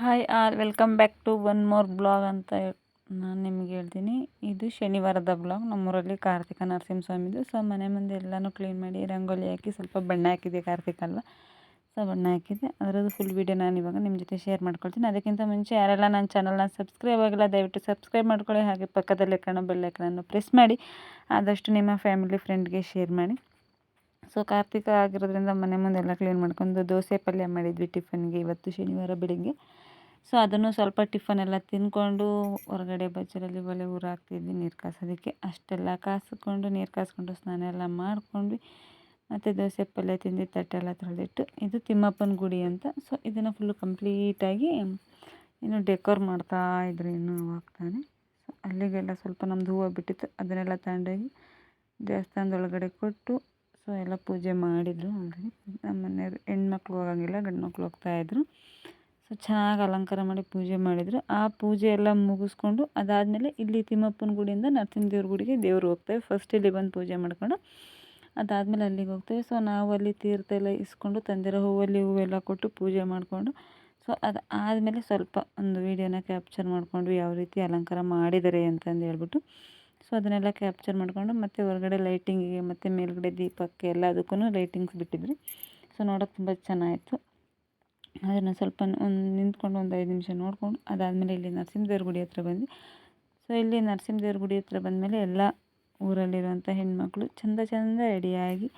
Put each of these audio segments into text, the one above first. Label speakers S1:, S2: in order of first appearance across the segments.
S1: Hi all welcome back to one more blog ಅಂತ ನಾನು ನಿಮ್ಗೆ ಹೇಳ್ತೀನಿ. ಇದು ಶನಿವಾರದ ಬ್ಲಾಗ್ ನಮ್ಮೂರಲ್ಲಿ ಕಾರ್ತಿಕ ನರಸಿಂಹಸ್ವಾಮಿದು. ಸೊ ಮನೆ ಮುಂದೆ ಎಲ್ಲನೂ ಕ್ಲೀನ್ ಮಾಡಿ ರಂಗೋಲಿ ಹಾಕಿ ಸ್ವಲ್ಪ ಬಣ್ಣ ಹಾಕಿದೆ ಕಾರ್ತಿಕ ಅಲ್ಲ. ಸೊ ಬಣ್ಣ ಹಾಕಿದೆ ಅದರದ್ದು ಫುಲ್ ವೀಡಿಯೋ ನಾನು ಇವಾಗ ನಿಮ್ಮ ಜೊತೆ ಶೇರ್ ಮಾಡ್ಕೊಳ್ತೀನಿ. ಅದಕ್ಕಿಂತ ಮುಂಚೆ ಯಾರೆಲ್ಲ ನನ್ನ ಚಾನಲ್ನ ಸಬ್ಸ್ಕ್ರೈಬ್ ಆಗಿಲ್ಲ, ದಯವಿಟ್ಟು ಸಬ್ಸ್ಕ್ರೈಬ್ ಮಾಡ್ಕೊಳ್ಳಿ. ಹಾಗೆ ಪಕ್ಕದಲ್ಲೇ ಕಾಣೋ ಬೆಲ್ಲೈಕನನ್ನು ಪ್ರೆಸ್ ಮಾಡಿ. ಆದಷ್ಟು ನಿಮ್ಮ ಫ್ಯಾಮಿಲಿ ಫ್ರೆಂಡ್ಗೆ ಶೇರ್ ಮಾಡಿ. ಸೊ ಕಾರ್ತಿಕ ಆಗಿರೋದ್ರಿಂದ ಮನೆ ಮುಂದೆಲ್ಲ ಕ್ಲೀನ್ ಮಾಡ್ಕೊಂಡು ದೋಸೆ ಪಲ್ಯ ಮಾಡಿದ್ವಿ ಟಿಫನ್ಗೆ ಇವತ್ತು ಶನಿವಾರ ಬೆಳಿಗ್ಗೆ. ಸೊ, ಅದನ್ನು ಸ್ವಲ್ಪ ಟಿಫನ್ ಎಲ್ಲ ತಿಂದ್ಕೊಂಡು ಹೊರಗಡೆ ಬಚ್ಚಲಲ್ಲಿ ಒಲೆ ಊರು ಹಾಕ್ತಿದ್ವಿ ನೀರು ಕಾಸೋದಕ್ಕೆ ಅಷ್ಟೆಲ್ಲ ಕಾಸ್ಕೊಂಡು ನೀರು ಕಾಸ್ಕೊಂಡು ಸ್ನಾನ ಎಲ್ಲ ಮಾಡ್ಕೊಂಡ್ವಿ. ಮತ್ತು ದೋಸೆ, ಪಲ್ಯ ತಿಂದು ತಟ್ಟೆಲ್ಲ ತೊಳೆದಿಟ್ಟು ಇದು ತಿಮ್ಮಪ್ಪನ ಗುಡಿ ಅಂತ. ಸೊ, ಇದನ್ನು ಫುಲ್ಲು ಕಂಪ್ಲೀಟಾಗಿ ಇನ್ನು ಡೆಕೋರ್ ಮಾಡ್ತಾ ಇದ್ರು ಇನ್ನೂ ಆಗ್ತಾನೆ ಸೊ, ಅಲ್ಲಿಗೆಲ್ಲ ಸ್ವಲ್ಪ ನಮ್ಮದು ಹೂವು ಬಿಟ್ಟಿತ್ತು. ಅದನ್ನೆಲ್ಲ ತಗೊಂಡೋಗಿ ದೇವಸ್ಥಾನದೊಳಗಡೆ ಕೊಟ್ಟು, ಸೊ, ಎಲ್ಲ ಪೂಜೆ ಮಾಡಿದರು. ನಮ್ಮ ಮನೆಯವ್ರು ಹೆಣ್ಮಕ್ಳು ಹೋಗಂಗಿಲ್ಲ ಗಂಡು ಮಕ್ಳು ಹೋಗ್ತಾಯಿದ್ರು ಚೆನ್ನಾಗಿ ಅಲಂಕಾರ ಮಾಡಿ ಪೂಜೆ ಮಾಡಿದರು. ಆ ಪೂಜೆ ಎಲ್ಲ ಮುಗಿಸ್ಕೊಂಡು ಅದಾದಮೇಲೆ ಇಲ್ಲಿ ತಿಮ್ಮಪ್ಪನ ಗುಡಿಯಿಂದ ನರಸಿಂಹದೇವ್ರ ಗುಡಿಗೆ ದೇವ್ರು ಹೋಗ್ತೇವೆ ಫಸ್ಟ್ ಇಲ್ಲಿ ಬಂದು ಪೂಜೆ ಮಾಡ್ಕೊಂಡು ಅದಾದಮೇಲೆ ಅಲ್ಲಿಗೆ ಹೋಗ್ತೇವೆ. ಸೊ ನಾವು ಅಲ್ಲಿ ತೀರ್ಥ ಎಲ್ಲ ಇಸ್ಕೊಂಡು ತಂದಿರೋ ಹೂವಲ್ಲಿ ಹೂವೆಲ್ಲ ಕೊಟ್ಟು ಪೂಜೆ ಮಾಡಿಕೊಂಡು ಸೊ ಅದು ಆದಮೇಲೆ ಸ್ವಲ್ಪ ಒಂದು ವೀಡಿಯೋನ ಕ್ಯಾಪ್ಚರ್ ಮಾಡಿಕೊಂಡು ಯಾವ ರೀತಿ ಅಲಂಕಾರ ಮಾಡಿದ್ದಾರೆ ಅಂತಂದು ಹೇಳ್ಬಿಟ್ಟು ಸೊ ಅದನ್ನೆಲ್ಲ ಕ್ಯಾಪ್ಚರ್ ಮಾಡಿಕೊಂಡು ಮತ್ತು ಹೊರಗಡೆ ಲೈಟಿಂಗಿಗೆ ಮತ್ತು ಮೇಲುಗಡೆ ದೀಪಕ್ಕೆ ಎಲ್ಲದಕ್ಕೂ ಲೈಟಿಂಗ್ಸ್ ಬಿಟ್ಟಿದ್ರಿ ಸೊ ನೋಡೋಕೆ ತುಂಬ ಚೆನ್ನಾಗಿತ್ತು. ಅದನ್ನು ಸ್ವಲ್ಪ ಒಂದು ನಿಂತ್ಕೊಂಡು ಒಂದು ಐದು ನಿಮಿಷ ನೋಡಿಕೊಂಡು ಅದಾದಮೇಲೆ ಇಲ್ಲಿ ನರಸಿಂಹದೇವ್ರ ಗುಡಿ ಹತ್ರ ಬಂದ್ವಿ. ಸೊ ಇಲ್ಲಿ ನರಸಿಂಹದೇವ್ರ ಗುಡಿ ಹತ್ರ ಬಂದಮೇಲೆ ಎಲ್ಲ ಊರಲ್ಲಿರುವಂಥ ಹೆಣ್ಮಕ್ಳು ಚಂದ ಚಂದ ರೆಡಿಯಾಗಿ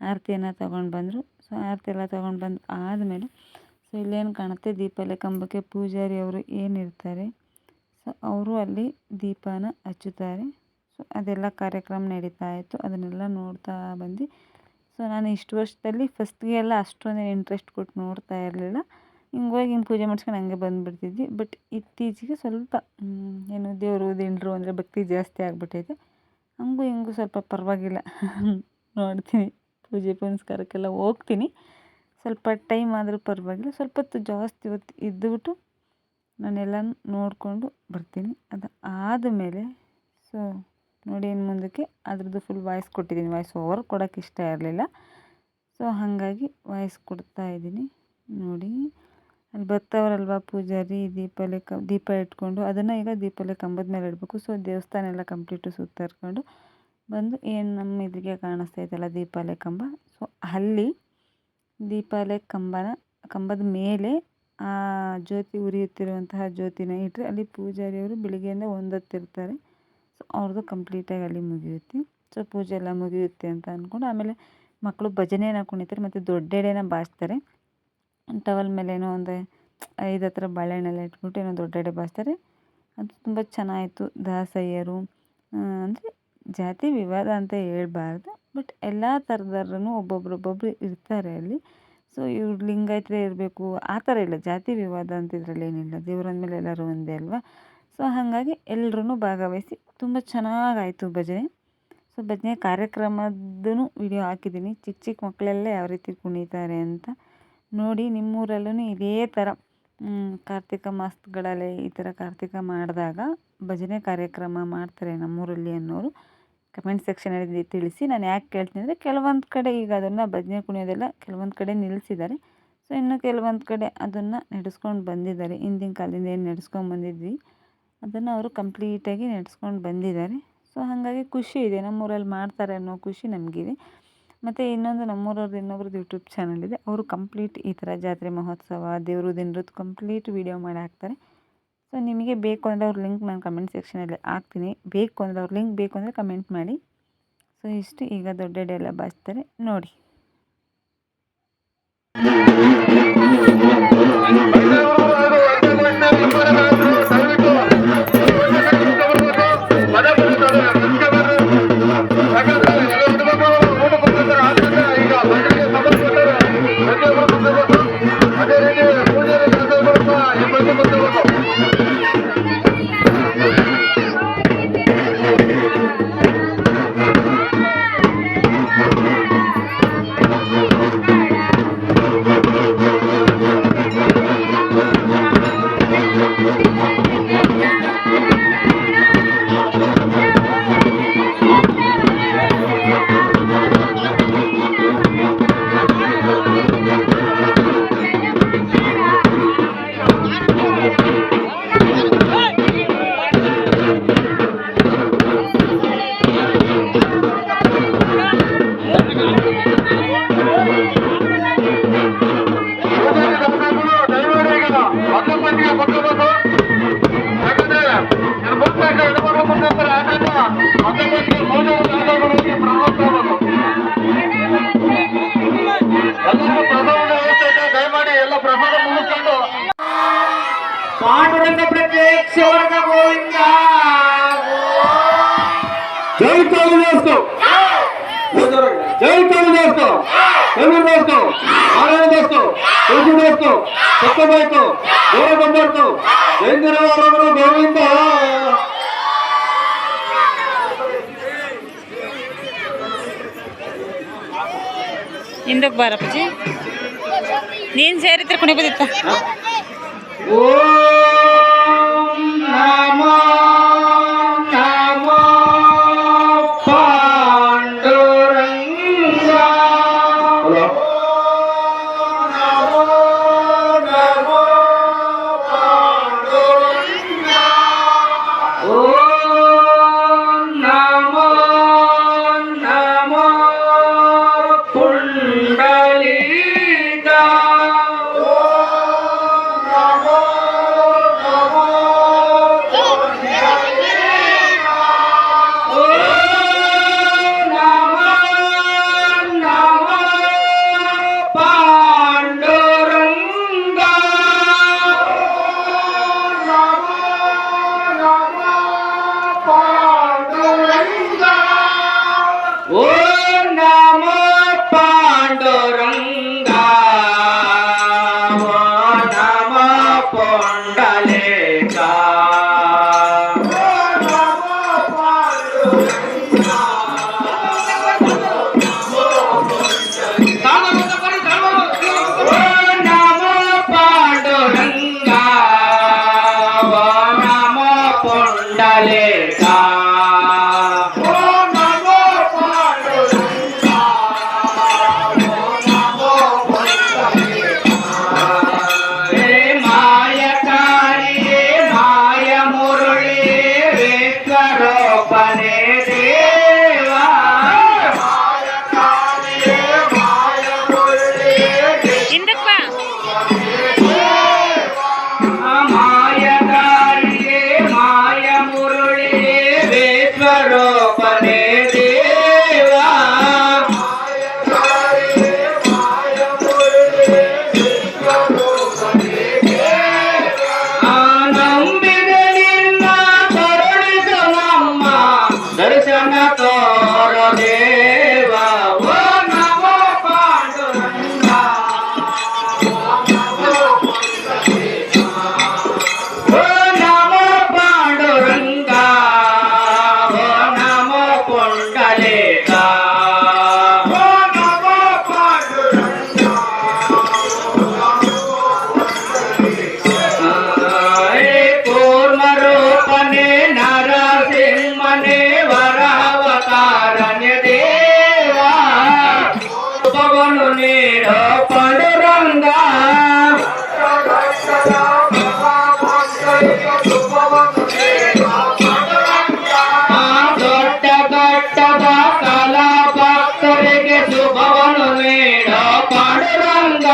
S1: ಆರತಿಯನ್ನು ತೊಗೊಂಡು ಬಂದರು. ಸೊ ಆರತಿ ಎಲ್ಲ ತೊಗೊಂಡು ಬಂದು ಆದಮೇಲೆ ಸೊ ಇಲ್ಲೇನು ಕಾಣುತ್ತೆ, ದೀಪಲೆ ಕಂಬಕ್ಕೆ ಪೂಜಾರಿ ಅವರು ಏನಿರ್ತಾರೆ ಸೊ ಅವರು ಅಲ್ಲಿ ದೀಪನ ಹಚ್ಚುತ್ತಾರೆ. ಸೊ ಅದೆಲ್ಲ ಕಾರ್ಯಕ್ರಮ ನಡೀತಾ ಇತ್ತು. ಅದನ್ನೆಲ್ಲ ನೋಡ್ತಾ ಬಂದು ಸೊ ನಾನು ಇಷ್ಟು ವರ್ಷದಲ್ಲಿ ಫಸ್ಟ್ಗೆ ಎಲ್ಲ ಅಷ್ಟೊಂದು ಇಂಟ್ರೆಸ್ಟ್ ಕೊಟ್ಟು ನೋಡ್ತಾ ಇರಲಿಲ್ಲ. ಹಿಂಗೆ ಹೋಗಿ ಹಿಂಗೆ ಪೂಜೆ ಮಾಡ್ಸ್ಕೊಂಡು ಹಂಗೆ ಬಂದುಬಿಡ್ತಿದ್ವಿ. ಬಟ್ ಇತ್ತೀಚೆಗೆ ಸ್ವಲ್ಪ ಏನು ದೇವರು ದಿಂಡರು ಅಂದರೆ ಭಕ್ತಿ ಜಾಸ್ತಿ ಆಗಿಬಿಟ್ಟೈತೆ. ಹಂಗೂ ಹಿಂಗೂ ಸ್ವಲ್ಪ ಪರವಾಗಿಲ್ಲ. ನೋಡ್ತೀನಿ, ಪೂಜೆ ಪುನಸ್ಕಾರಕ್ಕೆಲ್ಲ ಹೋಗ್ತೀನಿ. ಸ್ವಲ್ಪ ಟೈಮ್ ಆದರೂ ಪರವಾಗಿಲ್ಲ. ಸ್ವಲ್ಪ ಹೊತ್ತು ಜಾಸ್ತಿ ಹೊತ್ತು ಇದ್ದುಬಿಟ್ಟು ನಾನೆಲ್ಲನೂ ನೋಡಿಕೊಂಡು ಬರ್ತೀನಿ. ಅದು ಆದಮೇಲೆ ಸೊ ನೋಡಿ ಇನ್ನು ಮುಂದಕ್ಕೆ ಅದ್ರದ್ದು ಫುಲ್ ವಾಯ್ಸ್ ಕೊಟ್ಟಿದ್ದೀನಿ. ವಾಯ್ಸ್ ಓವರ್ ಕೊಡೋಕೆ ಇಷ್ಟ ಇರಲಿಲ್ಲ. ಸೊ ಹಾಗಾಗಿ ವಾಯ್ಸ್ ಕೊಡ್ತಾ ಇದ್ದೀನಿ. ನೋಡಿ, ಅಲ್ಲಿ ಬರ್ತಾವ್ರಲ್ವ ಪೂಜಾರಿ, ದೀಪಲೆ ಕ, ದೀಪ ಇಟ್ಕೊಂಡು ಅದನ್ನು ಈಗ ದೀಪಲೆ ಕಂಬದ ಮೇಲೆ ಇಡಬೇಕು. ಸೊ ದೇವಸ್ಥಾನ ಎಲ್ಲ ಕಂಪ್ಲೀಟು ಸುತ್ತರ್ಕೊಂಡು ಬಂದು ಏನು ನಮ್ಮ ಇದ್ರಿಗೆ ಕಾಣಿಸ್ತಾ ಇದೆಯಲ್ಲ ದೀಪಾಲೆ ಕಂಬ. ಸೊ ಅಲ್ಲಿ ದೀಪಾಲೆ ಕಂಬನ, ಕಂಬದ ಮೇಲೆ ಆ ಜ್ಯೋತಿ ಉರಿಯುತ್ತಿರುವಂತಹ ಜ್ಯೋತಿನ ಇಟ್ಟರೆ ಅಲ್ಲಿ ಪೂಜಾರಿಯವರು ಬೆಳಿಗ್ಗೆಯಿಂದ ಒಂದೊತ್ತಿರ್ತಾರೆ ಸೊ ಅವ್ರದ್ದು ಕಂಪ್ಲೀಟಾಗಿ ಅಲ್ಲಿ ಮುಗಿಯುತ್ತೆ. ಸೊ ಪೂಜೆ ಎಲ್ಲ ಮುಗಿಯುತ್ತೆ ಅಂತ ಅಂದ್ಕೊಂಡು ಆಮೇಲೆ ಮಕ್ಕಳು ಭಜನೆನ ಕುಣಿತಾರೆ ಮತ್ತು ದೊಡ್ಡೆಡೆನ ಬಾಚ್ತಾರೆ. ಟವಲ್ ಮೇಲೆ ಏನೋ ಒಂದು ಐದು ಹತ್ರ ಬಾಳೆಹಣ್ಣೆಲ್ಲ ಇಟ್ಬಿಟ್ಟು ಏನೋ ದೊಡ್ಡ ಎಡೆ ಬಾಚ್ತಾರೆ. ಅದು ತುಂಬ ಚೆನ್ನಾಯಿತು. ದಾಸಯ್ಯರು ಅಂದರೆ ಜಾತಿ ವಿವಾದ ಅಂತ ಹೇಳ್ಬಾರ್ದು ಬಟ್ ಎಲ್ಲ ಥರದವ್ರೂ ಒಬ್ಬೊಬ್ರು ಇರ್ತಾರೆ ಅಲ್ಲಿ. ಸೊ ಇವ್ರು ಲಿಂಗಾಯತರೇ ಇರಬೇಕು. ಆ ಥರ ಇಲ್ಲ. ಜಾತಿ ವಿವಾದ ಅಂತ ಇದರಲ್ಲಿ ಏನಿಲ್ಲ. ದೇವ್ರಂದಮೇಲೆ ಎಲ್ಲರೂ ಒಂದೇ ಅಲ್ವಾ? ಸೊ ಹಾಗಾಗಿ ಎಲ್ರೂ ಭಾಗವಹಿಸಿ ತುಂಬ ಚೆನ್ನಾಗಾಯಿತು ಭಜನೆ. ಸೊ ಭಜನೆ ಕಾರ್ಯಕ್ರಮದ್ದು ವಿಡಿಯೋ ಹಾಕಿದ್ದೀನಿ. ಚಿಕ್ಕ ಚಿಕ್ಕ ಮಕ್ಕಳೆಲ್ಲ ಯಾವ ರೀತಿ ಕುಣಿತಾರೆ ಅಂತ ನೋಡಿ ನಿಮ್ಮೂರಲ್ಲೂ ಇದೇ ಥರ ಕಾರ್ತಿಕ ಮಾಸಗಳಲ್ಲಿ ಈ ಥರ ಕಾರ್ತಿಕ ಮಾಡಿದಾಗ ಭಜನೆ ಕಾರ್ಯಕ್ರಮ ಮಾಡ್ತಾರೆ ನಮ್ಮೂರಲ್ಲಿ ಅನ್ನೋರು. ಕಮೆಂಟ್ ಸೆಕ್ಷನಲ್ಲಿ ತಿಳಿಸಿ ನಾನು ಯಾಕೆ ಕೇಳ್ತೀನಿ ಅಂದರೆ ಕೆಲವೊಂದು ಕಡೆ ಈಗ ಅದನ್ನು ಭಜನೆ ಕುಣಿಯೋದೆಲ್ಲ ಕೆಲವೊಂದು ಕಡೆ ನಿಲ್ಲಿಸಿದ್ದಾರೆ. ಸೊ ಇನ್ನು ಕೆಲವೊಂದು ಕಡೆ ಅದನ್ನು ನಡೆಸ್ಕೊಂಡು ಬಂದಿದ್ದಾರೆ. ಹಿಂದಿನ ಕಾಲದಿಂದ ಏನು ನಡೆಸ್ಕೊಂಡು ಬಂದಿದ್ವಿ? ಅದನ್ನು ಅವರು ಕಂಪ್ಲೀಟಾಗಿ ನಡೆಸ್ಕೊಂಡು ಬಂದಿದ್ದಾರೆ. ಸೊ ಹಾಗಾಗಿ ಖುಷಿ ಇದೆ. ನಮ್ಮೂರಲ್ಲಿ ಮಾಡ್ತಾರೆ ಅನ್ನೋ ಖುಷಿ ನಮಗಿದೆ. ಮತ್ತು ಇನ್ನೊಂದು ನಮ್ಮೂರವ್ರದ್ದು ಇನ್ನೊಬ್ರದ್ದು ಯೂಟ್ಯೂಬ್ ಚಾನಲ್ ಇದೆ. ಅವರು ಕಂಪ್ಲೀಟ್ ಈ ಥರ ಜಾತ್ರೆ ಮಹೋತ್ಸವ, ದೇವರು ದಿನರದ್ದು ಕಂಪ್ಲೀಟ್ ವೀಡಿಯೋ ಮಾಡಿ ಹಾಕ್ತಾರೆ. ಸೊ ನಿಮಗೆ ಬೇಕು ಅಂದರೆ ಅವ್ರ ಲಿಂಕ್ ನಾನು ಕಮೆಂಟ್ ಸೆಕ್ಷನಲ್ಲಿ ಹಾಕ್ತೀನಿ. ಬೇಕು ಅಂದರೆ ಅವ್ರ ಲಿಂಕ್ ಬೇಕು ಅಂದರೆ ಕಮೆಂಟ್ ಮಾಡಿ. ಸೊ ಇಷ್ಟು. ಈಗ ದೊಡ್ಡ ಎಲ್ಲ ಬಾಚ್ತಾರೆ. ನೋಡಿ.
S2: ಒಂದು ಪಟ್ಟಿಗೆ ಕೊಟ್ಟಬೇಕು ಯಾಕಂದ್ರೆ ನಿರ್ಬಂಧ ಹಿಡಿದು ಮುಖಾಂತರ ಆದಾಗ ಒಂದು ಪಟ್ಟಿಗೆ ಮೌಲ್ಯ ಆಧಾರಗಳಿಗೆ ಪ್ರವೃತ್ತ ಆಗಬೇಕು ಎಲ್ಲರೂ ಪ್ರಸಾದದ ವ್ಯವಸ್ಥೆ ಇದೆ ದಯಮಾಡಿ ಎಲ್ಲ ಪ್ರಸಾದ ಮುಗಿಸ್ಕೊಂಡು
S3: ಪಾಂಡುರಂಗ ಪ್ರತ್ಯಕ್ಷ ವರ್ಗ ಗೋವಿಂದ
S2: ಜೈ ಕಾಳಿದಾಸ್ತು ಜೈ ಕಾಳಿದಾಸ್ತು ಕಬೀರ್ ದೋಸ್ತು ನಾರಾಯಣ ದೋಸ್ತು ತುಳಸಿ ದೋಸ್ತು ಸತ್ಯಬಾಯ್ತು
S3: దూరం పంపడుతూ శంకరవరములు గోవింద. ఎందుకు బారప్పజಿ నేను సేరి తిరుకునే ఓ నమో সুন্দর அடைவாங்க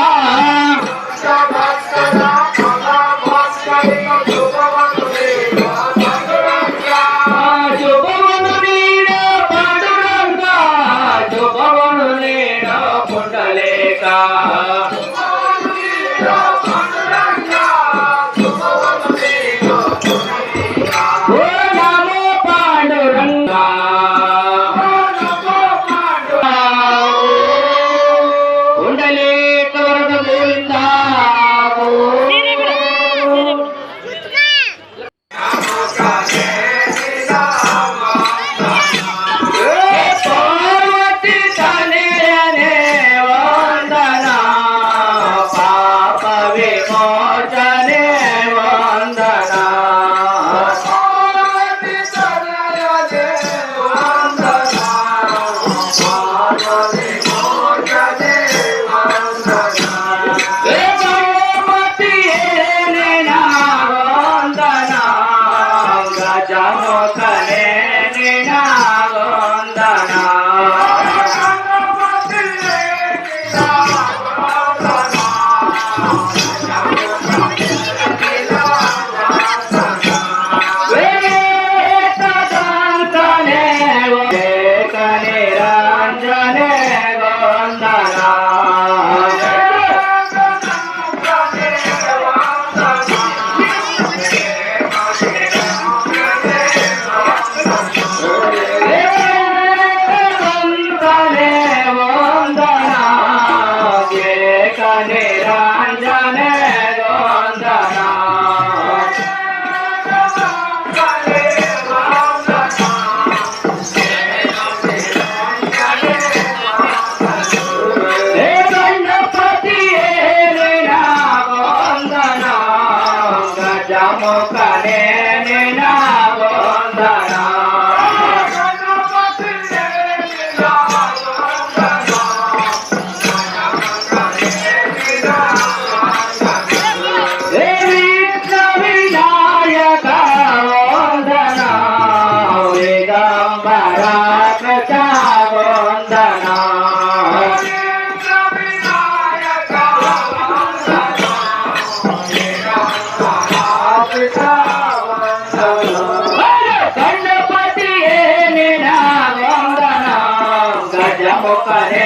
S3: ಗಜಮುಖನೇ ನಿನ್ನ ಗಜಮುಖನೇ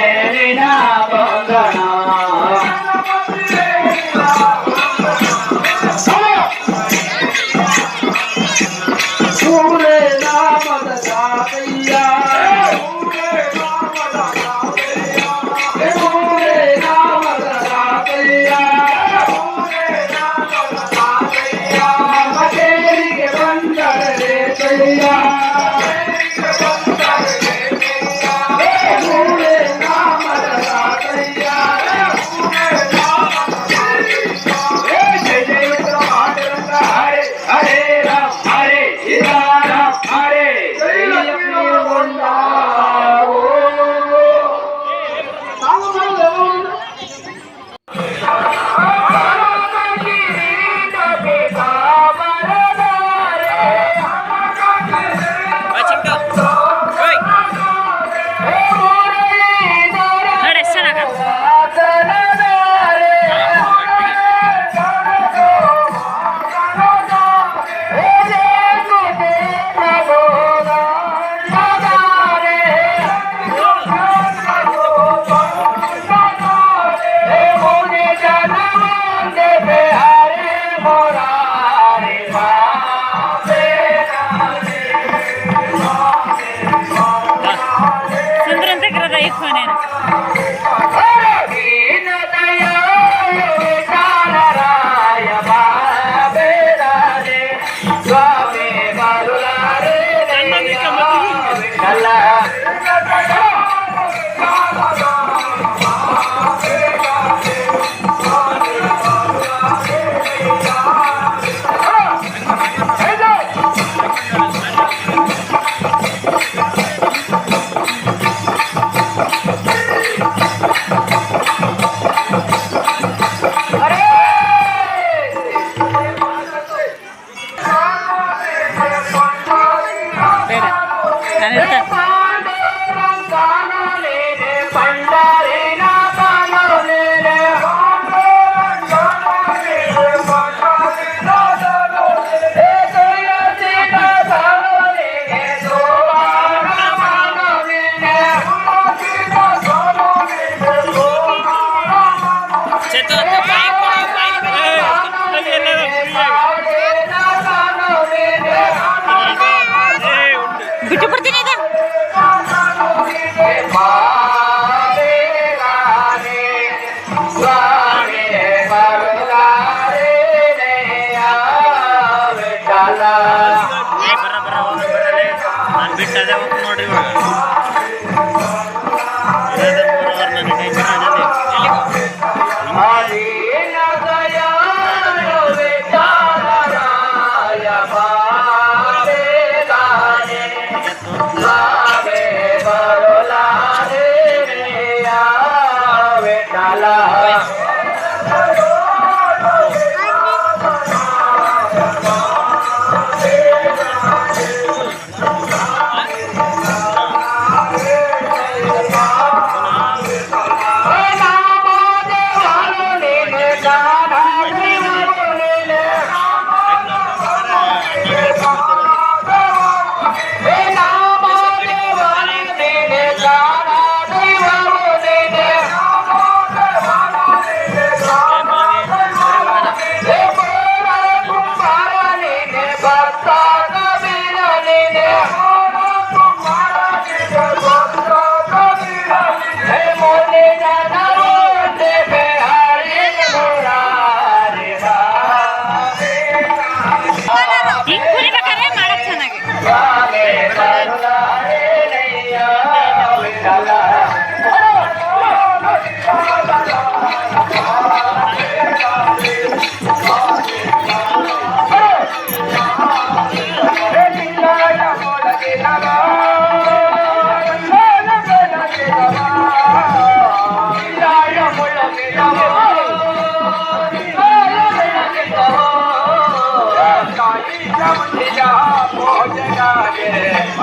S3: जम दिया मोह जगा के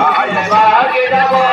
S3: आए बागे दबो